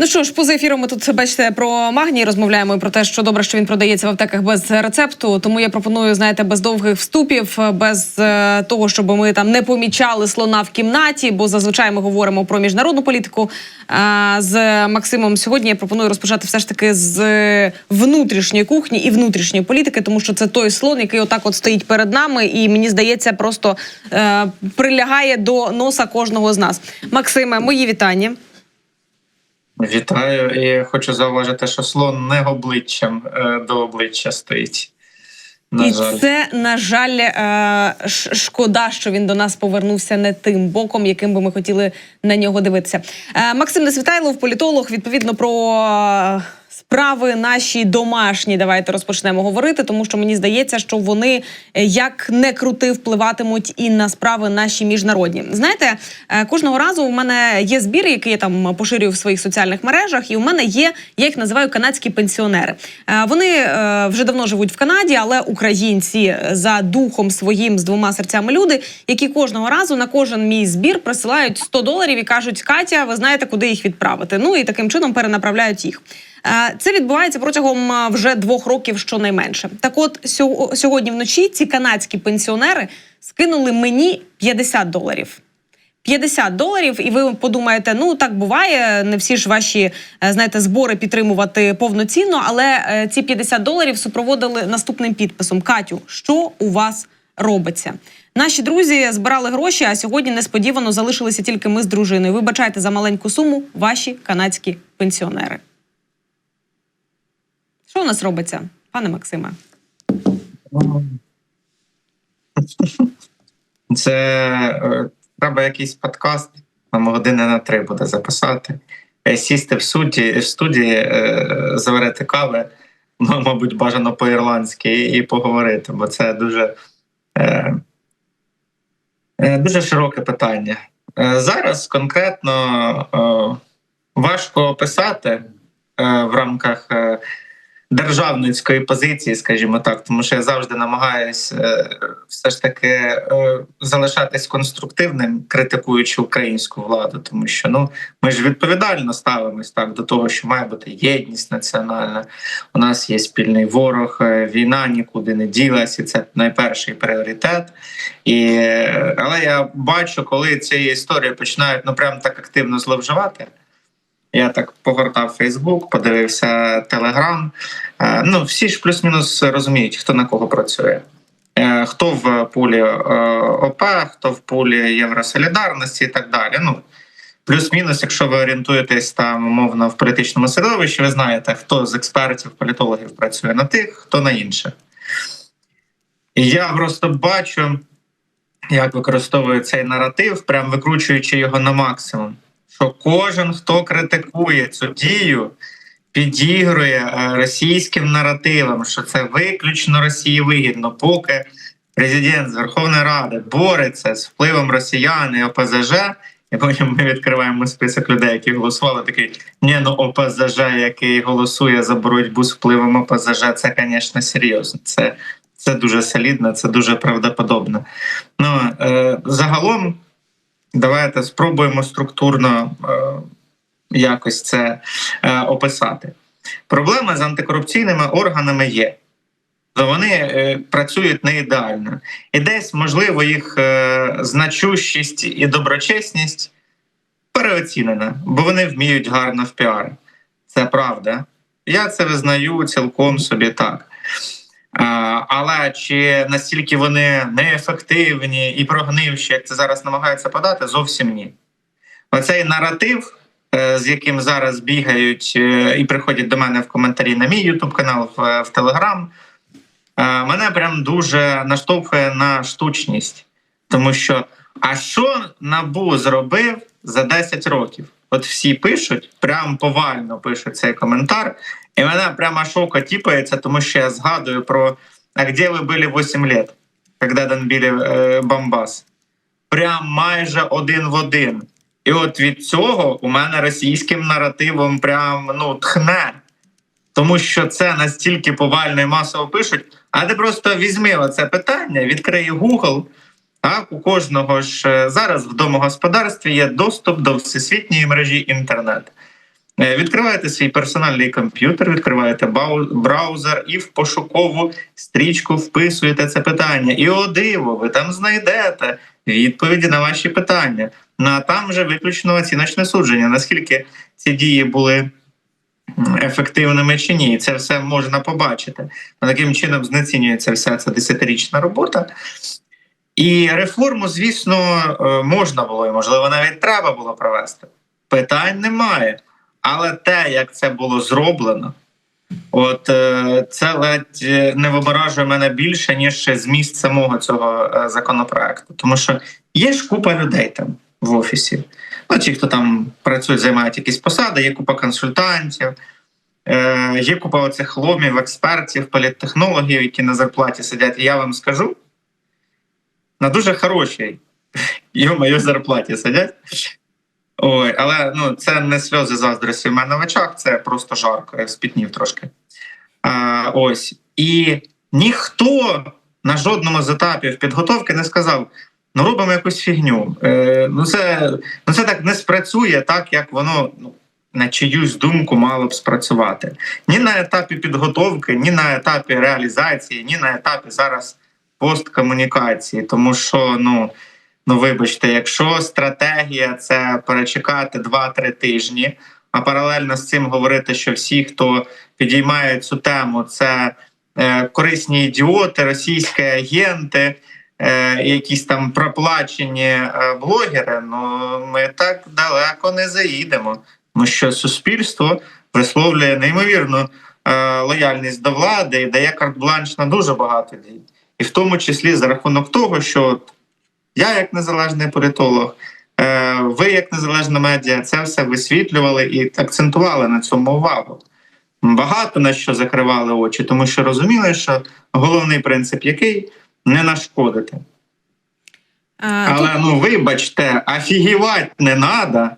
Ну що ж, поза ефіром ми тут бачите про магній розмовляємо і про те, що добре, що він продається в аптеках без рецепту. Тому я пропоную, знаєте, без довгих вступів, без е, того, щоб ми там не помічали слона в кімнаті, бо зазвичай ми говоримо про міжнародну політику. А з Максимом сьогодні я пропоную розпочати все ж таки з внутрішньої кухні і внутрішньої політики, тому що це той слон, який отак от стоїть перед нами, і мені здається, просто е, прилягає до носа кожного з нас. Максиме, мої вітання. Вітаю і хочу зауважити, що слон не обличчям е, до обличчя стоїть. На і жаль. це на жаль е, шкода, що він до нас повернувся не тим боком, яким би ми хотіли на нього дивитися. Е, Максим Несвітайлов, політолог, відповідно про справи наші домашні. Давайте розпочнемо говорити, тому що мені здається, що вони е, як не крути впливатимуть і на справи наші міжнародні. Знаєте, е, кожного разу у мене є збір, який я там поширюю в своїх соціальних мережах, і у мене є, я їх називаю канадські пенсіонери. Е, Вони вже давно живуть в Канаді, але українці за духом своїм з двома серцями люди, які кожного разу на кожен мій збір присилають 100 доларів і кажуть: Катя, ви знаєте, куди їх відправити. Ну і таким чином перенаправляють їх. Е, Це відбувається протягом е, вже двох років, щонайменше. Так, от сьо- сьогодні вночі ці канадські пенсіонери скинули мені 50 доларів. 50 доларів, і ви подумаєте, ну так буває, не всі ж ваші е, знаєте збори підтримувати повноцінно, але ці 50 доларів супроводили наступним підписом: Катю, що у вас робиться? Наші друзі збирали гроші, а сьогодні несподівано залишилися тільки ми з дружиною. Вибачайте за маленьку суму, ваші канадські пенсіонери. Що у нас робиться, пане Максиме? Це е, треба якийсь подкаст, нам години на три буде записати. Е, Сісти в суді, в студії, е, заварити кави, ну, мабуть, бажано по-ірландськи, і поговорити, бо це дуже, е, е, дуже широке питання. Е, Зараз конкретно е, важко описати е, в рамках е, державницької позиції, скажімо так, тому що я завжди намагаюсь е, все ж таки е, залишатись конструктивним, критикуючи українську владу, тому що ну ми ж відповідально ставимось так до того, що має бути єдність національна. У нас є спільний ворог, е, війна нікуди не ділась, і це найперший пріоритет. І, але я бачу, коли цієї історії починають ну прям так активно зловживати. Я так погортав Фейсбук, подивився Телеграм. Ну, всі ж плюс-мінус розуміють, хто на кого працює. Е, Хто в пулі е, ОП, хто в пулі Євросолідарності і так далі. Ну, плюс-мінус, якщо ви орієнтуєтесь там умовно в політичному середовищі, ви знаєте, хто з експертів, політологів працює на тих, хто на інших. Я просто бачу, як використовує цей наратив, прям викручуючи його на максимум що кожен, хто критикує цю дію, підігрує е, російським наративам, що це виключно Росії вигідно, поки президент з Верховної Ради бореться з впливом росіян і ОПЗЖ. І потім ми відкриваємо список людей, які голосували. Такий ні, ну ОПЗЖ, який голосує за боротьбу з впливом ОПЗЖ, це, звісно, серйозно. Це, це дуже солідно, це дуже правдоподобно. Ну е, загалом. Давайте спробуємо структурно е, якось це е, описати. Проблема з антикорупційними органами є. То вони е, працюють не ідеально. І десь, можливо, їх е, значущість і доброчесність переоцінена, бо вони вміють гарно в піар. Це правда. Я це визнаю цілком собі так. Е, Але чи настільки вони неефективні і прогнивші, як це зараз намагаються подати, зовсім ні. Оцей наратив, е, з яким зараз бігають е, і приходять до мене в коментарі на мій Ютуб канал в, Телеграм, мене прям дуже наштовхує на штучність. Тому що, а що Набу зробив за 10 років? От всі пишуть, прям повально пишуть цей коментар, і мене прямо шока тіпається, тому що я згадую про а де ви були 8 лет, коли бомбили е, Бомбас? Прям майже один в один. І от від цього у мене російським наративом прям ну тхне. Тому що це настільки повально і масово пишуть. А ти просто візьми оце питання, відкрий Google. Так, у кожного ж е, зараз в домогосподарстві є доступ до всесвітньої мережі інтернет. Е, Відкриваєте свій персональний комп'ютер, відкриваєте браузер і в пошукову стрічку вписуєте це питання. І о диво, ви там знайдете відповіді на ваші питання. Ну а там вже виключно оціночне судження. Наскільки ці дії були ефективними чи ні, це все можна побачити. Ну, Таким чином знецінюється вся ця десятирічна робота. І реформу, звісно, е, можна було і можливо навіть треба було провести. Питань немає. Але те, як це було зроблено, от е, це ледь е, не виморажує мене більше, ніж зміст самого цього законопроекту. Тому що є ж купа людей там в офісі. Ну, ті, хто там працюють, займають якісь посади, є купа консультантів, є купа оцих ломів, експертів, політтехнологів, які на зарплаті сидять. Я вам скажу, на дуже хорошій йо-моє зарплаті сидять. Ой, але ну це не сльози заздрості в мене в очах, це просто жарко, я спітнів трошки. А, ось. І ніхто на жодному з етапів підготовки не сказав: ну робимо якусь фігню. Е, ну, це, ну це так не спрацює, так як воно ну, на чиюсь думку мало б спрацювати. Ні на етапі підготовки, ні на етапі реалізації, ні на етапі зараз посткомунікації. Тому що, ну. Ну, вибачте, якщо стратегія це перечекати 2-3 тижні, а паралельно з цим говорити, що всі, хто підіймає цю тему, це е, корисні ідіоти, російські агенти, е, якісь там проплачені е, блогери, ну ми так далеко не заїдемо. Тому що суспільство висловлює неймовірну е, лояльність до влади і дає карт-бланш на дуже багато дій. І в тому числі за рахунок того, що я, як незалежний політолог, е, ви, як незалежна медіа, це все висвітлювали і акцентували на цьому увагу. Багато на що закривали очі, тому що розуміли, що головний принцип який не нашкодити. Е, Але ну вибачте, офігівати не треба.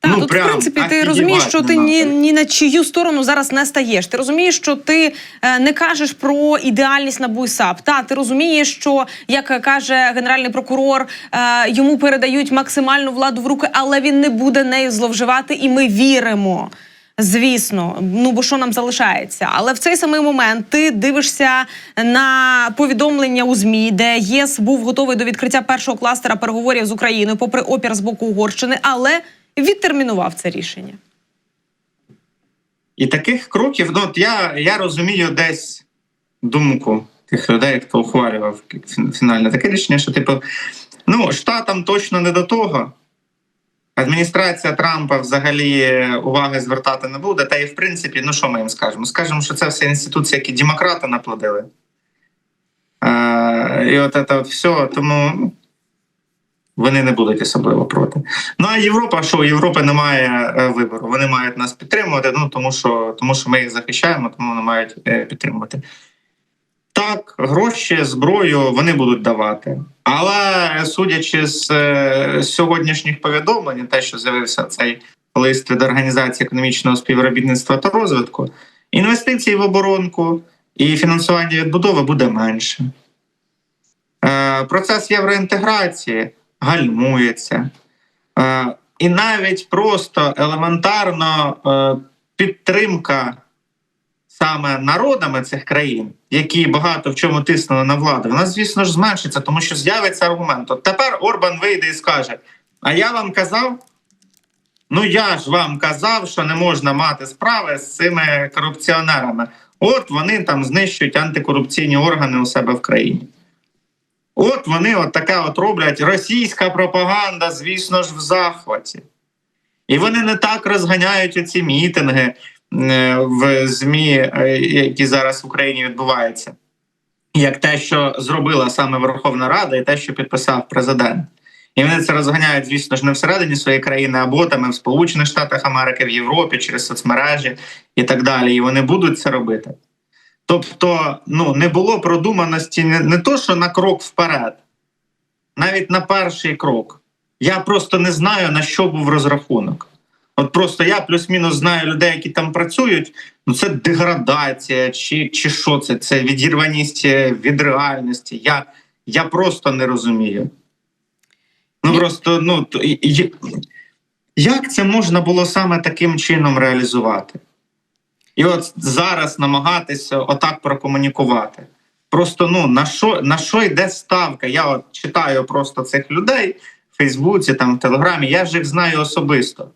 Так, Ну, тут, прям в принципі, ти розумієш, що ти ні, ні на чию сторону зараз не стаєш. Ти розумієш, що ти е, не кажеш про ідеальність НАБУ і САП. Та ти розумієш, що як каже генеральний прокурор, е, йому передають максимальну владу в руки, але він не буде нею зловживати, і ми віримо. Звісно, ну бо що нам залишається? Але в цей самий момент ти дивишся на повідомлення у змі, де ЄС був готовий до відкриття першого кластера переговорів з Україною, попри опір з боку Угорщини, але відтермінував це рішення. І таких кроків, ну от я, я розумію десь думку тих людей, хто ухвалював фінальне таке рішення, що типу, ну штатам точно не до того. Адміністрація Трампа взагалі уваги звертати не буде. Та і в принципі, ну що ми їм скажемо? Скажемо, що це все інституції, які демократи наплодили. Е, і от це все, тому ну, вони не будуть особливо проти. Ну а Європа, що Європи немає е, вибору. Вони мають нас підтримувати. Ну тому що тому що ми їх захищаємо, тому вони мають е, підтримувати. Так, гроші, зброю вони будуть давати. Але судячи з е, сьогоднішніх повідомлень, те, що з'явився цей лист від організації економічного співробітництва та розвитку, інвестицій в оборонку і фінансування відбудови буде менше. Процес євроінтеграції гальмується. Е, і навіть просто елементарно е, підтримка саме народами цих країн, які багато в чому тиснули на владу, вона, звісно ж, зменшиться, тому що з'явиться аргумент. От тепер Орбан вийде і скаже: А я вам казав. Ну я ж вам казав, що не можна мати справи з цими корупціонерами. От вони там знищують антикорупційні органи у себе в країні. От вони от таке от роблять. Російська пропаганда, звісно ж, в захваті. І вони не так розганяють оці мітинги е, в ЗМІ, е, які зараз в Україні відбуваються, як те, що зробила саме Верховна Рада, і те, що підписав президент. І вони це розганяють, звісно ж, не всередині своєї країни, а ботами в Сполучених Штатах Америки, в Європі, через соцмережі і так далі. І вони будуть це робити. Тобто, ну не було продуманості не, не то, що на крок вперед, навіть на перший крок. Я просто не знаю, на що був розрахунок. От просто я плюс-мінус знаю людей, які там працюють. Ну це деградація, чи, чи що це? Це відірваність е, від реальності. Я, я просто не розумію. Ну просто ну як це можна було саме таким чином реалізувати? І от зараз намагатися отак прокомунікувати. Просто ну на що на що йде ставка? Я от читаю просто цих людей в Фейсбуці, там в Телеграмі, я ж їх знаю особисто.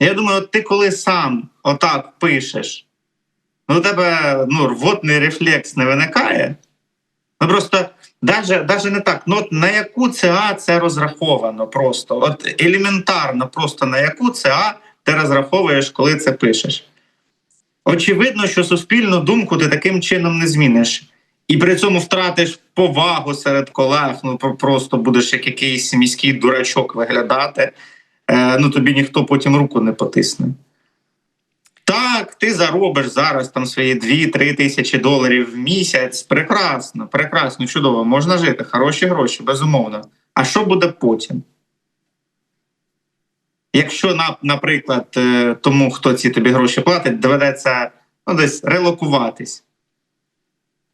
Я думаю, от ти коли сам отак пишеш, ну у тебе ну, рвотний рефлекс не виникає. Ну просто даже не так. Ну, от на яку ЦА це розраховано просто. От елементарно, просто на яку ЦА ти розраховуєш, коли це пишеш. Очевидно, що суспільну думку ти таким чином не зміниш. І при цьому втратиш повагу серед колег. Ну просто будеш як якийсь міський дурачок виглядати. Е, ну тобі ніхто потім руку не потисне. Так, ти заробиш зараз там свої 2-3 тисячі доларів в місяць. Прекрасно, прекрасно, чудово, можна жити, хороші гроші, безумовно. А що буде потім? Якщо, наприклад, е, тому, хто ці тобі гроші платить, доведеться ну, десь релокуватись.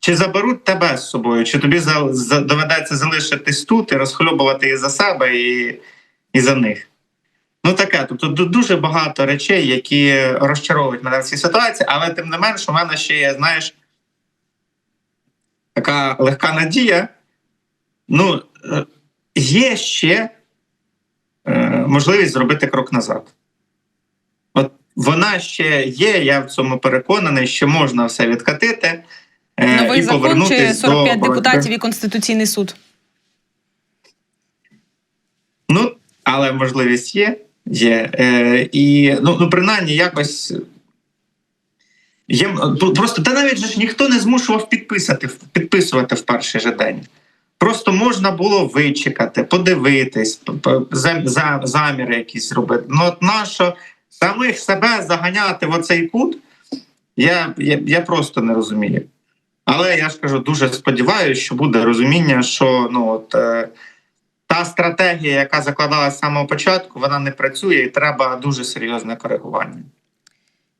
Чи заберуть тебе з собою, чи тобі доведеться залишитись тут і розхльобувати і за себе, і, і за них. Ну таке, тобто дуже багато речей, які розчаровують мене в цій ситуації, але тим не менш, у мене ще є, знаєш, така легка надія. Ну, е, є ще е, можливість зробити крок назад. От вона ще є, я в цьому переконаний, що можна все відкатити. е, Новий і закон чи 45 до депутатів і Конституційний суд? Ну, але можливість є. є. Е, і ну, ну, принаймні, якось. Є, просто та навіть же ж ніхто не змушував підписати, підписувати в перший же день. Просто можна було вичекати, подивитись, заміри якісь зробити. Ну, от нащо самих себе заганяти в оцей кут, я, я, я просто не розумію. Але я ж кажу, дуже сподіваюся, що буде розуміння, що ну от. Е, та стратегія, яка закладалась з самого початку, вона не працює, і треба дуже серйозне коригування.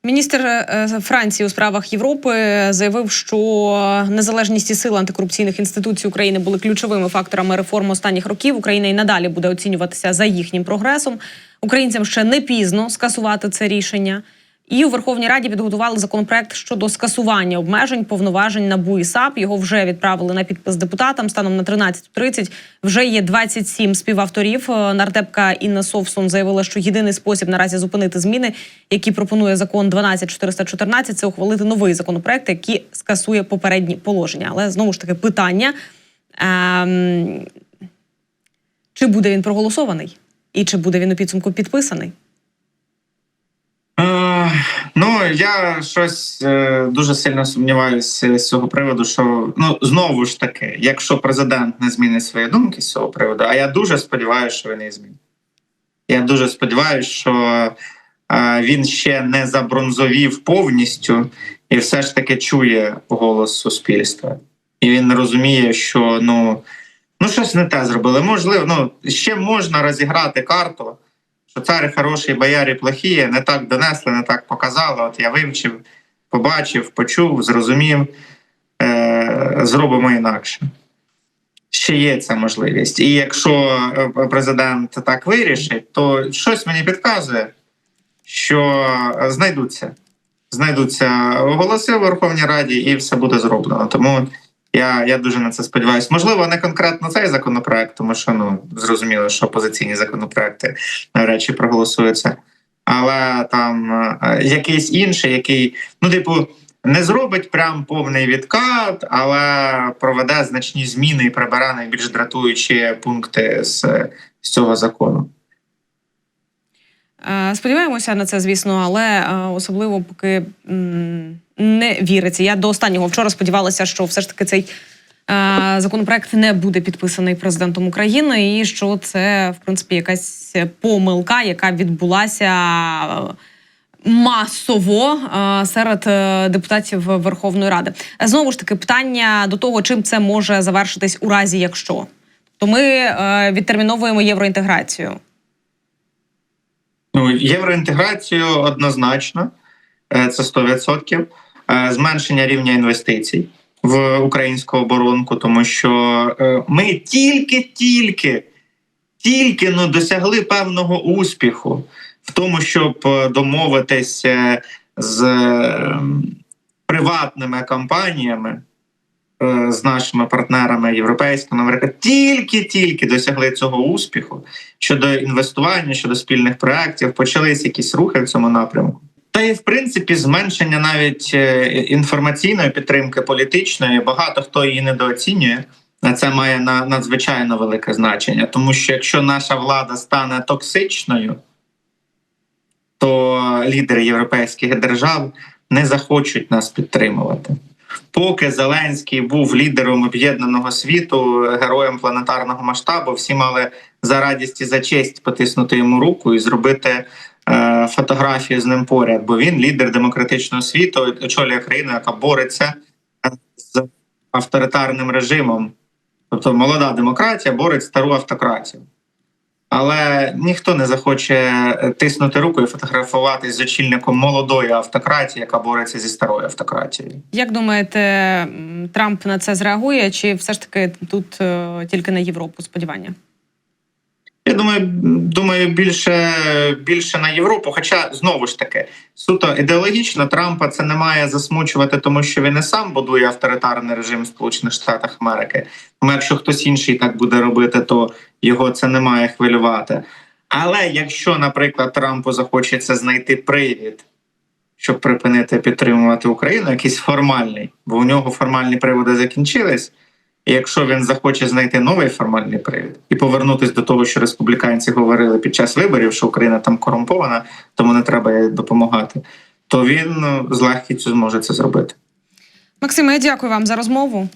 Міністр е, Франції у справах Європи заявив, що незалежність і сила антикорупційних інституцій України були ключовими факторами реформ останніх років. Україна і надалі буде оцінюватися за їхнім прогресом. Українцям ще не пізно скасувати це рішення. І у Верховній Раді підготували законопроект щодо скасування обмежень повноважень НАБУ і САП. Його вже відправили на підпис депутатам. Станом на 13.30 вже є 27 співавторів. Е, Нардепка Інна Совсон заявила, що єдиний спосіб наразі зупинити зміни, які пропонує закон 12414, це ухвалити новий законопроект, який скасує попередні положення. Але знову ж таки питання: ем, чи буде він проголосований, і чи буде він у підсумку підписаний? Ну я щось е, дуже сильно сумніваюся з цього приводу. Що ну знову ж таки, якщо президент не змінить свої думки з цього приводу, а я дуже сподіваюся, що він їх змінить. Я дуже сподіваюся, що е, він ще не забронзовів повністю і все ж таки чує голос суспільства. І він розуміє, що ну, ну щось не те зробили. Можливо, ну ще можна розіграти карту, що царі хороші, боярі плохі, не так донесли, не так показали. От я вивчив, побачив, почув, зрозумів, е, зробимо інакше. Ще є ця можливість. І якщо е, президент так вирішить, то щось мені підказує, що знайдуться. Знайдуться голоси в Верховній Раді, і все буде зроблено. Тому я, я дуже на це сподіваюся. Можливо, не конкретно цей законопроект, тому що ну зрозуміло, що опозиційні законопроекти навряд чи проголосуються. Але там е, якийсь інший, який, ну, типу, не зробить прям повний відкат, але проведе значні зміни і прибере найбільш дратуючі пункти з, з цього закону. Е, Сподіваємося на це, звісно, але е, особливо поки не віриться. Я до останнього вчора сподівалася, що все ж таки цей е, законопроект не буде підписаний президентом України, і що це в принципі якась помилка, яка відбулася. Масово серед депутатів Верховної Ради знову ж таки питання до того, чим це може завершитись у разі, якщо то ми відтерміновуємо євроінтеграцію. Ну, євроінтеграцію однозначно, е, це 100%. Е, Зменшення рівня інвестицій в українську оборонку, тому що е, ми тільки-тільки, тільки ну, досягли певного успіху в тому, щоб домовитись е, з е, приватними компаніями, з нашими партнерами європейськими, Америка, тільки-тільки досягли цього успіху щодо інвестування, щодо спільних проєктів, почались якісь рухи в цьому напрямку. Та і в принципі зменшення навіть е, інформаційної підтримки політичної. Багато хто її недооцінює. А це має на надзвичайно велике значення, тому що якщо наша влада стане токсичною, то лідери європейських держав не захочуть нас підтримувати. Поки Зеленський був лідером об'єднаного світу, героєм планетарного масштабу, всі мали за радість і за честь потиснути йому руку і зробити е, фотографію з ним поряд, бо він лідер демократичного світу, очолює країну, яка бореться е, з авторитарним режимом. Тобто молода демократія бореться стару автократію. Але ніхто не захоче е, тиснути руку і фотографуватись з очільником молодої автократії, яка бореться зі старою автократією. Як думаєте, Трамп на це зреагує, чи все ж таки тут е, тільки на Європу сподівання? Я думаю, думаю, більше, більше на Європу. Хоча знову ж таки, суто ідеологічно Трампа це не має засмучувати, тому що він і сам будує авторитарний режим Сполучених Штатах Америки. Тому якщо хтось інший так буде робити, то його це не має хвилювати. Але якщо, наприклад, Трампу захочеться знайти привід, щоб припинити підтримувати Україну, якийсь формальний, бо у нього формальні приводи закінчились. І якщо він захоче знайти новий формальний привід і повернутися до того, що республіканці говорили під час виборів, що Україна там корумпована, тому не треба їй допомагати, то він ну, з легкістю зможе це зробити. Максиме, я дякую вам за розмову.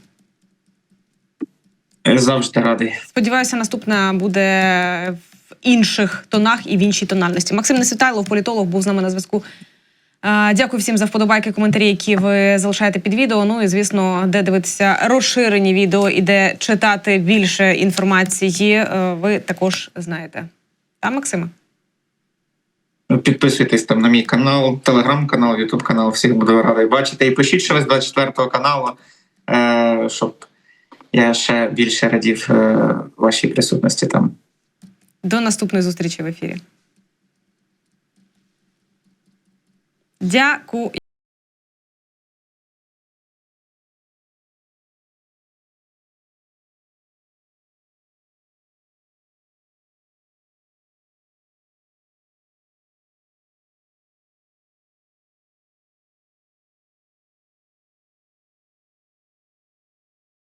Я завжди радий. Сподіваюся, наступна буде в інших тонах і в іншій тональності. Максим Несвітайлов, політолог, був з нами на зв'язку. Дякую всім за вподобайки, коментарі, які ви залишаєте під відео. Ну і звісно, де дивитися розширені відео і де читати більше інформації, е, ви також знаєте. Та, Максиме? Підписуйтесь там на мій канал, телеграм-канал, ютуб канал. Всіх буду радий бачити. І пишіть, ви з 24 каналу, е, щоб я ще більше радів е, вашій присутності там. До наступної зустрічі в ефірі. Дякую.